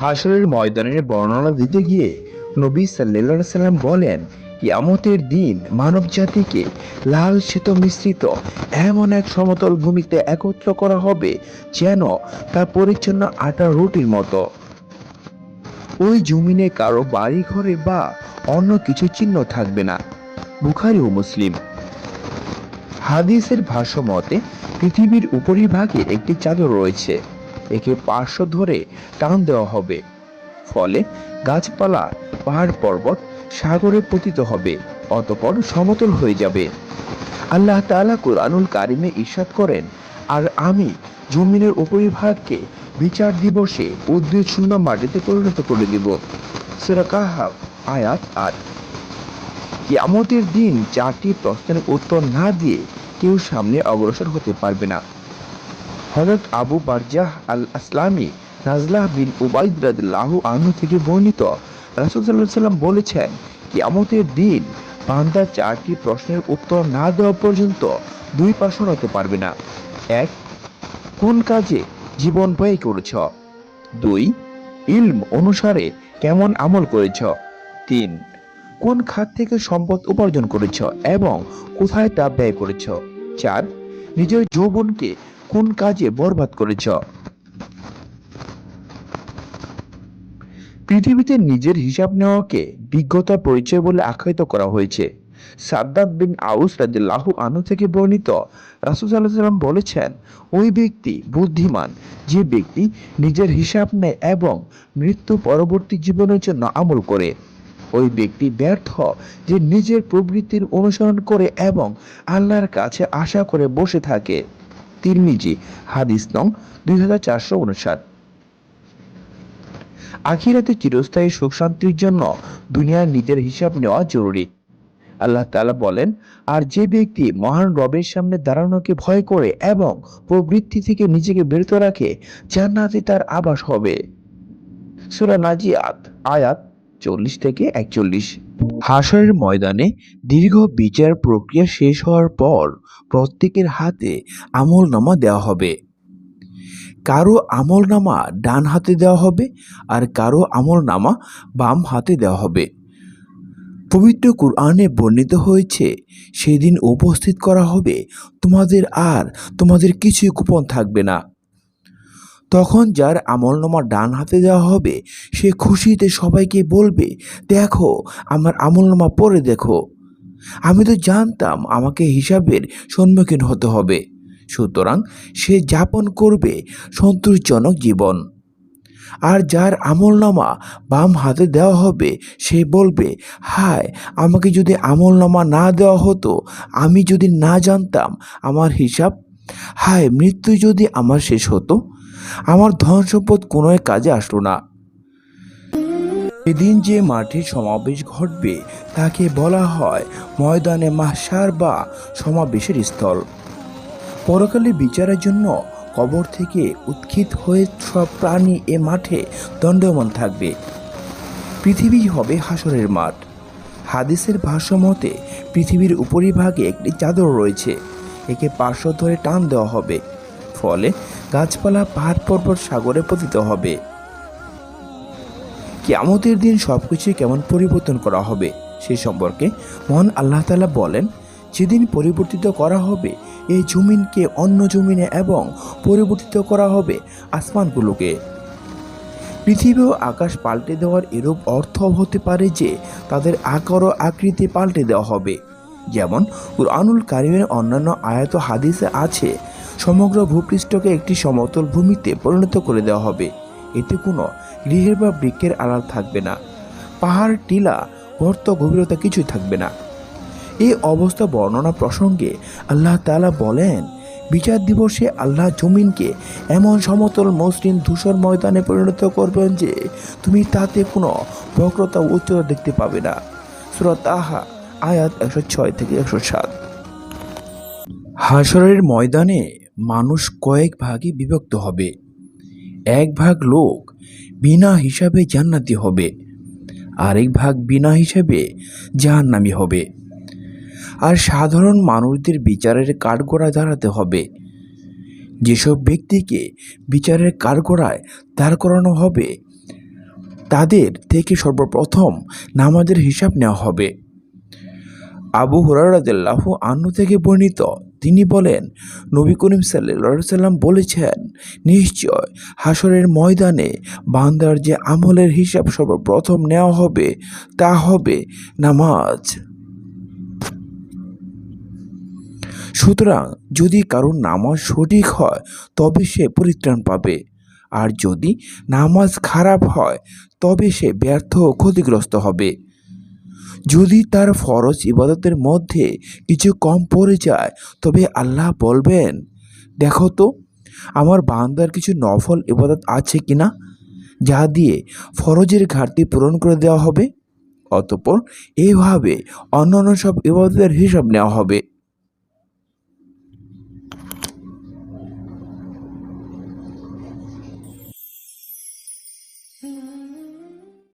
হাসরের ময়দানের বর্ণনা দিতে গিয়ে নবী আলাইহি সাল্লাম বলেন, কিয়ামতের দিন মানব জাতিকে লাল শ্বেত মিশ্রিত এমন এক সমতল ভূমিতে একত্র করা হবে যেন তা পরিচ্ছন্ন আটা রুটির মতো। ওই জমিনে কারও বাড়ি ঘরে বা অন্য কিছু চিহ্ন থাকবে না। বুখারি ও মুসলিম। হাদিসের ভাষ্য মতে, পৃথিবীর উপরিভাগে একটি চাদর রয়েছে। একে পার্শ্ব ধরে টান দেওয়া হবে। ফলে গাছপালা, পাহাড় পর্বত সাগরে পতিত হবে, অতপর সমতল হয়ে যাবে। আল্লাহ তাআলা কুরআনুল কারিমে ইরশাদ করেন, আর আমি জমিনের উপরিভাগকে বিচার দিবসে উদ্ভিদ শূন্য মাটিতে পরিণত করে দিব। সূরা কাহাফ, আয়াত আট। কিয়ামতের দিন চারটি প্রশ্নের উত্তর না দিয়ে কেউ সামনে অগ্রসর হতে পারবে না। হযরত আবু বারজাহ আল আসলামী নাজলাহ বিন উবাইদ রাদিয়াল্লাহু আনহু থেকে বর্ণিত। রাসূল আলাইহি সাল্লাম বলেছেন, কিয়ামতের দিন বান্দা চারটি প্রশ্নের উত্তর না দেওয়া পর্যন্ত দুই পা সরাতে পারবে না। এক, কোন কাজে জীবন ব্যয় করেছ? দুই, ইলম অনুসারে কেমন আমল করেছ? তিন, কোন খাত থেকে সম্পদ উপার্জন করেছ এবং কোথায় তা ব্যয় করেছ? চার, নিজের যৌবনকে কোন কাজে বরবাদ করেছ? পৃথিবীতে নিজের হিসাব নেওয়াকে বিজ্ঞতা পরিচয় বলে আখ্যায়িত করা হয়েছে। সাদ্দাদ বিন আউস রাদিল্লাহু আনু থেকে বর্ণিত রাসূল সাল্লাম বলেছেন, ওই ব্যক্তি বুদ্ধিমান, যে ব্যক্তি নিজের হিসাব নেয় এবং মৃত্যু পরবর্তী জীবনের জন্য আমল করে। ওই ব্যক্তি ব্যর্থ যে নিজের প্রবৃত্তির অনুসরণ করে এবং আল্লাহর কাছে আশা করে বসে থাকে। তিরমিজি, হাদিস নং দুই হাজার চারশো উনষাট। আখিরাতে চিরস্থায়ী সুখ শান্তির জন্য দুনিয়ার নিজের হিসাব নেওয়া জরুরি। আল্লাহ তালা বলেন, আর যে ব্যক্তি মহান রবের সামনে দাঁড়ানোকে ভয় করে এবং প্রবৃত্তি থেকে নিজেকে বিরত রাখে, জান্নাতে তার আবাস হবে। সূরা নাজিয়াত, আয়াত চল্লিশ থেকে একচল্লিশ। হাসরের ময়দানে দীর্ঘ বিচার প্রক্রিয়া শেষ হওয়ার পর প্রত্যেকের হাতে আমল নামা দেওয়া হবে। কারও আমল নামা ডান হাতে দেওয়া হবে আর কারও আমল নামা বাম হাতে দেওয়া হবে। পবিত্র কুরআনে বর্ণিত হয়েছে, সেদিন উপস্থিত করা হবে, তোমাদের আর তোমাদের কিছুই গোপন থাকবে না। তখন যার আমলনামা ডান হাতে দেওয়া হবে, সে খুশিতে সবাইকে বলবে, দেখো, আমার আমলনামা পড়ে দেখো। আমি তো জানতাম আমাকে হিসাবের সম্মুখীন হতে হবে। সুতরাং সে যাপন করবে সন্তোষজনক জীবন। আর যার আমলনামা বাম হাতে দেওয়া হবে, সে বলবে, হায়, আমাকে যদি আমলনামা না দেওয়া হতো, আমি যদি না জানতাম আমার হিসাব হায় মৃত্যু যদি আমার শেষ হতো, আমার ধন সম্পদ কোনো কাজে আসলো না। সেদিন যে মাঠে সমাবেশ ঘটবে, তাকে বলা হয় ময়দানে মাসার বা সমাবেশের স্থল। পরকালে বিচারের জন্য কবর থেকে উৎখিত হয়ে সব প্রাণী এ মাঠে দণ্ডমান থাকবে। পৃথিবী হবে হাসরের মাঠ। হাদিসের ভাষ্য মতে, পৃথিবীর উপরিভাগে একটি চাদর রয়েছে। একে পার্শ্ব ধরে টান দেওয়া হবে। ফলে গাছপালা পাহাড় পর্বত সাগরে পতিত হবে। কেয়ামতের দিন সব কিছুই কেমন পরিবর্তন করা হবে, সে সম্পর্কে মহান আল্লাহ তালা বলেন, যেদিন পরিবর্তিত করা হবে, এই জমিনকে অন্য জমিনে এবং পরিবর্তিত করা হবে আসমানগুলোকে। পৃথিবী ও আকাশ পাল্টে দেওয়ার এরূপ অর্থ হতে পারে যে, তাদের আকার ও আকৃতি পাল্টে দেওয়া হবে। যেমন কুরআনুল কারিমের অন্যান্য আয়াত হাদিসে আছে, সমগ্র ভূপৃষ্ঠকে একটি সমতল ভূমিতে পরিণত করে দেওয়া হবে। এতে কোনো গৃহের বা বৃক্ষের আড়াল থাকবে না। পাহাড়, টিলা, গর্ত, গভীরতা কিছুই থাকবে না। এই অবস্থা বর্ণনা প্রসঙ্গে আল্লাহ তাআলা বলেন, বিচার দিবসে আল্লাহ জমিনকে এমন সমতল মসৃণ ধূসর ময়দানে পরিণত করবেন যে, তুমি তাতে কোনো বক্রতা উচ্চতা দেখতে পাবে না। সুরত আহা আয়াত একশো ছয় থেকে একশো সাত। হাসরের ময়দানে মানুষ কয়েক ভাগে বিভক্ত হবে। এক ভাগ লোক বিনা হিসাবে জান্নাতি হবে, আরেক ভাগ বিনা হিসাবে জাহান্নামি হবে। আর সাধারণ মানুষদের বিচারের কাঠগড়ায় দাঁড়াতে হবে। যেসব ব্যক্তিকে বিচারের কাঠগড়ায় দাঁড় করানো হবে, তাদের থেকে সর্বপ্রথম নামাজের হিসাব নেওয়া হবে। আবু হুরারাদিল্লাহ আন্নু থেকে বর্ণিত। তিনি বলেন, নবী করিম সাল্লা সাল্লাম বলেছেন, নিশ্চয় হাসরের ময়দানে বান্দার যে আমলের হিসাব সর্বপ্রথম নেওয়া হবে, তা হবে নামাজ। সুতরাং যদি কারোর নামাজ সঠিক হয়, তবে সে পরিত্রাণ পাবে। আর যদি নামাজ খারাপ হয়, তবে সে ব্যর্থ ক্ষতিগ্রস্ত হবে। যদি তার ফরজ ইবাদতের মধ্যে কিছু কম পড়ে যায়, তবে আল্লাহ বলবেন, দেখো তো, আমার বান্দার কিছু নফল ইবাদত আছে কি না যা দিয়ে ফরজের ঘাটতি পূরণ করে দেওয়া হবে? অতপর এইভাবে অন্যান্য সব ইবাদতের হিসাব নেওয়া হবে।